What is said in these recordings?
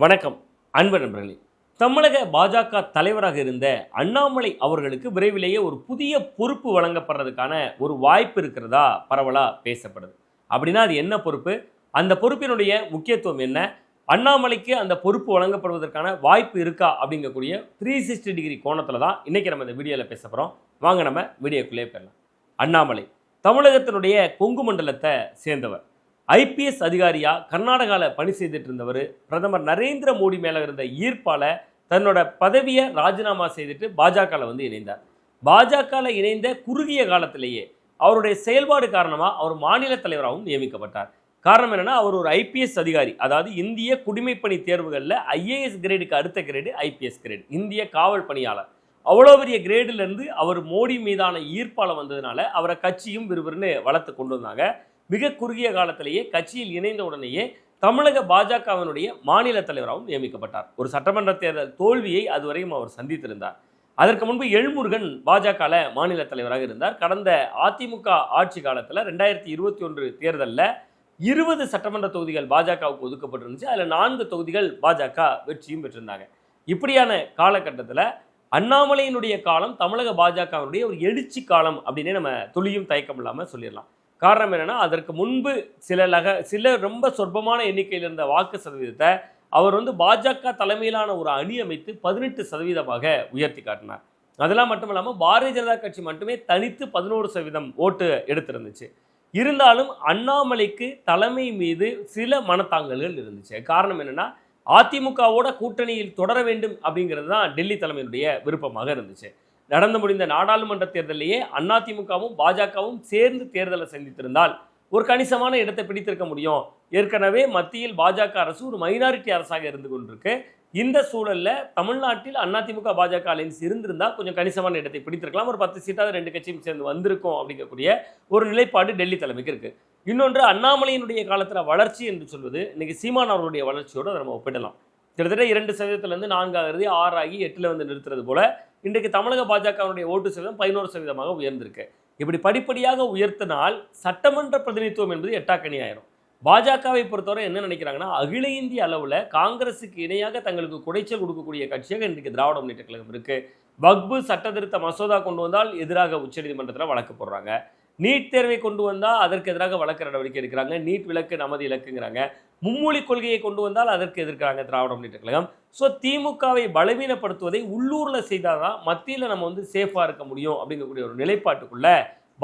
வணக்கம் அன்பு நண்பர்களே. தமிழக பாஜக தலைவராக இருந்த அண்ணாமலை அவர்களுக்கு விரைவிலேயே ஒரு புதிய பொறுப்பு வழங்கப்படுறதுக்கான ஒரு வாய்ப்பு இருக்கிறதா? பரவலாக பேசப்படுது. அப்படின்னா அது என்ன பொறுப்பு? அந்த பொறுப்பினுடைய முக்கியத்துவம் என்ன? அண்ணாமலைக்கு அந்த பொறுப்பு வழங்கப்படுவதற்கான வாய்ப்பு இருக்கா? அப்படிங்கக்கூடிய த்ரீ சிக்ஸ்டி டிகிரி கோணத்தில் தான் இன்றைக்கி நம்ம இந்த வீடியோவில் பேச போகிறோம் வாங்க நம்ம வீடியோக்குள்ளே போயிடலாம். அண்ணாமலை தமிழகத்தினுடைய கொங்கு மண்டலத்தை சேர்ந்தவர். ஐபிஎஸ் அதிகாரியாக கர்நாடகாவில் பணி செய்துட்டு இருந்தவர் பிரதமர் நரேந்திர மோடி மேலே இருந்த ஈர்ப்பால தன்னோட பதவியை ராஜினாமா செய்துட்டு பாஜகவில் வந்து இணைந்தார். பாஜகவில் இணைந்த குறுகிய காலத்திலேயே அவருடைய செயல்பாடு காரணமாக அவர் மாநில தலைவராகவும் நியமிக்கப்பட்டார். காரணம் என்னென்னா அவர் ஒரு ஐபிஎஸ் அதிகாரி. அதாவது இந்திய குடிமைப்பணி தேர்வுகளில் ஐஏஎஸ் கிரேடுக்கு அடுத்த கிரேடு ஐபிஎஸ் கிரேடு. இந்திய காவல் பணியாளர். அவ்வளோ பெரிய கிரேடுலேருந்து அவர் மோடி மீதான ஈர்ப்பால் வந்ததுனால அவரை கட்சியும் விறுவிறுன்னு வளர்த்து கொண்டு வந்தாங்க. மிக குறுகிய காலத்திலேயே கட்சியில் இணைந்த உடனேயே தமிழக பாஜகவினுடைய மாநில தலைவராகவும் நியமிக்கப்பட்டார். ஒரு சட்டமன்ற தேர்தல் தோல்வியை அதுவரையும் அவர் சந்தித்திருந்தார். அதற்கு முன்பு எழுமுருகன் பாஜகவில் மாநில தலைவராக இருந்தார். கடந்த அதிமுக ஆட்சி காலத்தில் ரெண்டாயிரத்தி இருபத்தி ஒன்று தேர்தலில் இருபது சட்டமன்ற தொகுதிகள் பாஜகவுக்கு ஒதுக்கப்பட்டிருந்துச்சு. அதில் நான்கு தொகுதிகள் பாஜக வெற்றியும் பெற்றிருந்தாங்க. இப்படியான காலகட்டத்தில் அண்ணாமலையினுடைய காலம் தமிழக பாஜகவினுடைய ஒரு எழுச்சி காலம் அப்படின்னே நம்ம துளியும் தயக்கம் இல்லாமல் சொல்லிடலாம். காரணம் என்னென்னா அதற்கு முன்பு சில லக சில ரொம்ப சொற்பமான எண்ணிக்கையில் இருந்த வாக்கு சதவீதத்தை அவர் வந்து பாஜக தலைமையிலான ஒரு அணி அமைத்து பதினெட்டு சதவீதமாக உயர்த்தி காட்டினார். அதெல்லாம் மட்டும் இல்லாமல் பாரதிய ஜனதா கட்சி மட்டுமே தனித்து பதினோரு சதவீதம் ஓட்டு எடுத்திருந்துச்சு. இருந்தாலும் அண்ணாமலைக்கு தலைமை மீது சில மனத்தாங்கல்கள் இருந்துச்சு. காரணம் என்னென்னா அதிமுகவோட கூட்டணியில் தொடர வேண்டும் அப்படிங்கிறது தான் டெல்லி தலைமையினுடைய விருப்பமாக இருந்துச்சு. நடந்து முடிந்த நாடாளுமன்ற தேர்தலிலேயே அதிமுகவும் பாஜகவும் சேர்ந்து தேர்தலை சந்தித்திருந்தால் ஒரு கணிசமான இடத்தை பிடித்திருக்க முடியும். ஏற்கனவே மத்தியில் பாஜக அரசு ஒரு மைனாரிட்டி அரசாக இருந்து கொண்டிருக்கு. இந்த சூழலில் தமிழ்நாட்டில் அதிமுக பாஜக அலைன்ஸ் இருந்திருந்தால் கொஞ்சம் கணிசமான இடத்தை பிடித்திருக்கலாம். ஒரு பத்து சீட்டாவது ரெண்டு கட்சியும் சேர்ந்து வந்திருக்கும் அப்படிங்கக்கூடிய ஒரு நிலைப்பாடு டெல்லி தலைமைக்கு இருக்குது இன்னொன்று அண்ணாமலையினுடைய காலத்தில் வளர்ச்சி என்று சொல்வது இன்றைக்கி சீமான் அவர்களுடைய வளர்ச்சியோடு அதை நம்ம ஒப்பிடலாம். கிட்டத்தட்ட இரண்டு சதவீதத்திலிருந்து நான்காகிறது ஆறாகி எட்டில் வந்து நிறுத்துறது போல இன்றைக்கு தமிழக பாஜகவினுடைய ஓட்டு சதவீதம் பதினோரு சதவீதமாக உயர்ந்திருக்கு. இப்படி படிப்படியாக உயர்த்தினால் சட்டமன்ற பிரதிநிதித்துவம் என்பது எட்டாக்கணி ஆயிரும். பாஜகவை பொறுத்தவரை என்ன நினைக்கிறாங்கன்னா அகில இந்திய அளவில் காங்கிரஸுக்கு இணையாக தங்களுக்கு குடைச்சல் கொடுக்கக்கூடிய கட்சியாக இன்றைக்கு திராவிட முன்னேற்ற கழகம் இருக்குது வக்பு சட்டத்திருத்த மசோதா கொண்டு வந்தால் எதிராக உச்சநீதிமன்றத்தில் வழக்கு போடுறாங்க. நீட் தேர்வை கொண்டு வந்தால் அதற்கு எதிராக வழக்கு நடவடிக்கை எடுக்கிறாங்க. நீட் விலக்கு நமது இலக்குங்கிறாங்க. மும்மொழி கொள்கையை கொண்டு வந்தால் அதற்கு எதிர்க்கிறாங்க திராவிட முன்னேற்ற கழகம். ஸோ திமுகவை பலவீனப்படுத்துவதை உள்ளூரில் செய்தால் தான் மத்தியில் நம்ம வந்து சேஃபாக இருக்க முடியும் அப்படிங்கக்கூடிய ஒரு நிலைப்பாட்டுக்குள்ள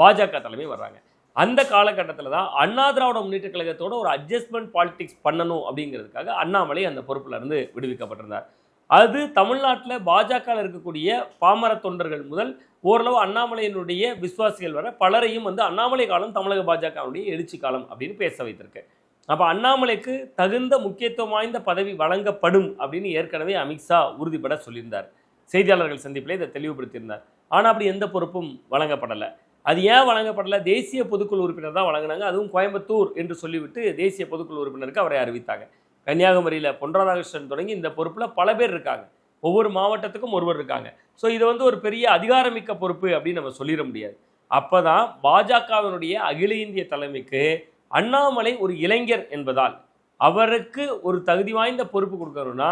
பாஜக தலைமை வர்றாங்க. அந்த காலகட்டத்தில் தான் அண்ணா திராவிட முன்னேற்ற கழகத்தோட ஒரு அட்ஜஸ்ட்மெண்ட் பாலிடிக்ஸ் பண்ணணும் அப்படிங்கிறதுக்காக அண்ணாமலை அந்த பொறுப்பில் இருந்து விடுவிக்கப்பட்டிருந்தார். அது தமிழ்நாட்டில் பாஜகவில் இருக்கக்கூடிய பாமர தொண்டர்கள் முதல் ஓரளவு அண்ணாமலையினுடைய விசுவாசிகள் வர பலரையும் வந்து அண்ணாமலை காலம் தமிழக பாஜகவுடைய எழுச்சி காலம் அப்படின்னு பேச வைத்திருக்கு. அப்போ அண்ணாமலைக்கு தகுந்த முக்கியத்துவம் வாய்ந்த பதவி வழங்கப்படும் அப்படின்னு ஏற்கனவே அமித்ஷா உறுதிப்பட சொல்லியிருந்தார். செய்தியாளர்கள் சந்திப்பில் இதை தெளிவுபடுத்தியிருந்தார். ஆனால் அப்படி எந்த பொறுப்பும் வழங்கப்படலை. அது ஏன் வழங்கப்படலை? தேசிய பொதுக்குழு உறுப்பினர் தான் வழங்கினாங்க. அதுவும் கோயம்புத்தூர் என்று சொல்லிவிட்டு தேசிய பொதுக்குழு உறுப்பினருக்கு அவரை அறிவித்தாங்க. கன்னியாகுமரியில் பொன் ராதாகிருஷ்ணன் தொடங்கி இந்த பொறுப்பில் பல பேர் இருக்காங்க. ஒவ்வொரு மாவட்டத்துக்கும் ஒருவர் இருக்காங்க. ஸோ இது வந்து ஒரு பெரிய அதிகாரமிக்க பொறுப்பு அப்படின்னு நம்ம சொல்லிட முடியாது. அப்போ தான் பாஜகவினுடைய அகில இந்திய தலைமைக்கு அண்ணாமலை ஒரு இளைஞர் என்பதால் அவருக்கு ஒரு தகுதி வாய்ந்த பொறுப்பு கொடுக்கணும்னா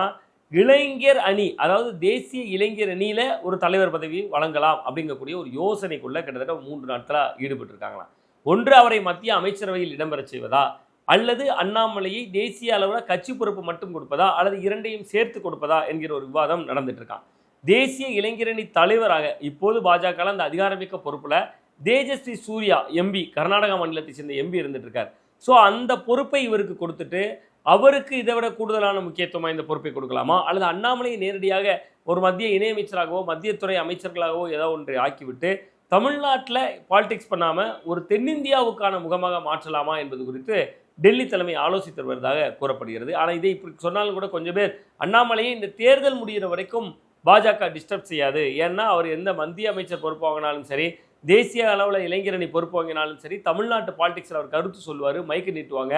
இளைஞர் அணி அதாவது தேசிய இளைஞர் அணியில் ஒரு தலைவர் பதவி வழங்கலாம் அப்படிங்கக்கூடிய ஒரு யோசனைக்குள்ளே கிட்டத்தட்ட மூன்று நாட்களாக ஈடுபட்டிருக்காங்களாம். ஒன்று அவரை மத்திய அமைச்சரவையில் இடம்பெற செய்வதா? அல்லது அண்ணாமலையை தேசிய அளவில் கட்சி பொறுப்பு மட்டும் கொடுப்பதா அல்லது இரண்டையும் சேர்த்து கொடுப்பதா என்கிற ஒரு விவாதம் நடந்துட்டு இருக்கான். தேசிய இளைஞரணி தலைவராக இப்போது பாஜக அந்த அதிகாரமிக்க பொறுப்பில் தேஜஸ்ரீ சூர்யா எம்பி கர்நாடகா மாநிலத்தை சேர்ந்த எம்பி இருந்துட்டு இருக்கார். ஸோ அந்த பொறுப்பை இவருக்கு கொடுத்துட்டு அவருக்கு இதை விட கூடுதலான முக்கியத்துவம் இந்த பொறுப்பை கொடுக்கலாமா? அல்லது அண்ணாமலையை நேரடியாக ஒரு மத்திய இணையமைச்சராகவோ மத்திய துறை அமைச்சர்களாகவோ ஏதோ ஒன்று ஆக்கிவிட்டு தமிழ்நாட்டில் பாலிடிக்ஸ் பண்ணாமல் ஒரு தென்னிந்தியாவுக்கான முகமாக மாற்றலாமா என்பது குறித்து டெல்லி தலைமை ஆலோசித்து வருவதாக கூறப்படுகிறது. ஆனால் இதை இப்படி சொன்னாலும் கூட கொஞ்சம் பேர் அண்ணாமலையை இந்த தேர்தல் முடிகிற வரைக்கும் பாஜக டிஸ்டர்ப் செய்யாது. ஏன்னா அவர் எந்த மத்திய அமைச்சர் பொறுப்பு வாங்கினாலும் சரி தேசிய அளவில் இளைஞரணி பொறுப்பு வாங்கினாலும் சரி தமிழ்நாட்டு பாலிடிக்ஸில் அவர் கருத்து சொல்லுவார் மைக்கு நீட்டுவாங்க.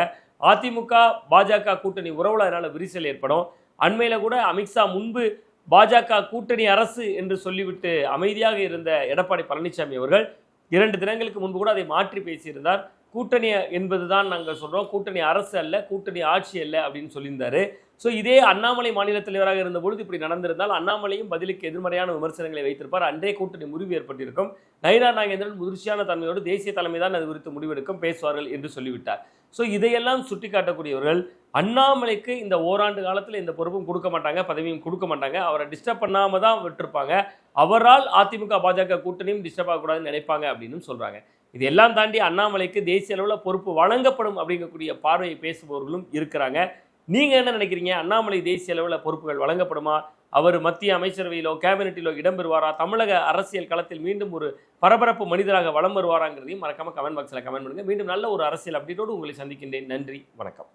அதிமுக பாஜக கூட்டணி உறவுல அதனால் விரிசல் ஏற்படும். அண்மையில் கூட அமித்ஷா முன்பு பாஜக கூட்டணி அரசு என்று சொல்லிவிட்டு அமைதியாக இருந்த எடப்பாடி பழனிசாமி அவர்கள் இரண்டு தினங்களுக்கு முன்பு கூட அதை மாற்றி பேசியிருந்தார். கூட்டணி என்பதுதான் நாங்கள் சொல்கிறோம் கூட்டணி அரசு அல்ல கூட்டணி ஆட்சி அல்ல அப்படின்னு சொல்லியிருந்தாரு. ஸோ இதே அண்ணாமலை மாநில தலைவராக இருந்த பொழுது இப்படி நடந்திருந்தால் அண்ணாமலையும் பதிலுக்கு எதிர்மறையான விமர்சனங்களை வைத்திருப்பார். அன்றே கூட்டணி முறிவு ஏற்பட்டிருக்கும். நயினா நாகேந்திரன் முதிர்ச்சியான தன்மையோடு தேசிய தலைமை தான் அது குறித்து முடிவெடுக்கும் பேசுவார்கள் என்று சொல்லிவிட்டார். ஸோ இதையெல்லாம் சுட்டிக்காட்டக்கூடியவர்கள் அண்ணாமலைக்கு இந்த ஓராண்டு காலத்தில் இந்த பொறுப்பும் கொடுக்க மாட்டாங்க பதவியும் கொடுக்க மாட்டாங்க. அவரை டிஸ்டர்ப் பண்ணாமல் தான் விட்டுருப்பாங்க. அவரால் அதிமுக பாஜக கூட்டணியும் டிஸ்டர்ப் ஆகக்கூடாதுன்னு நினைப்பாங்க அப்படின்னு சொல்கிறாங்க இது எல்லாம் தாண்டி அண்ணாமலைக்கு தேசிய அளவில் பொறுப்பு வழங்கப்படும் அப்படிங்கக்கூடிய பார்வையை பேசுபவர்களும் இருக்கிறாங்க. நீங்கள் என்ன நினைக்கிறீங்க? அண்ணாமலை தேசிய அளவில் பொறுப்புகள் வழங்கப்படுமா? அவர் மத்திய அமைச்சரவையிலோ கேபினட்டிலோ இடம்பெறுவாரா தமிழக அரசியல் களத்தில் மீண்டும் ஒரு பரபரப்பு மனிதராக வளம் வருவாராங்கிறதையும் மறக்காம கமெண்ட் பாக்ஸில் கமெண்ட் பண்ணுங்கள் மீண்டும் நல்ல ஒரு அரசியல் அப்டேட்டோடு உங்களை சந்திக்கின்றேன். நன்றி. வணக்கம்.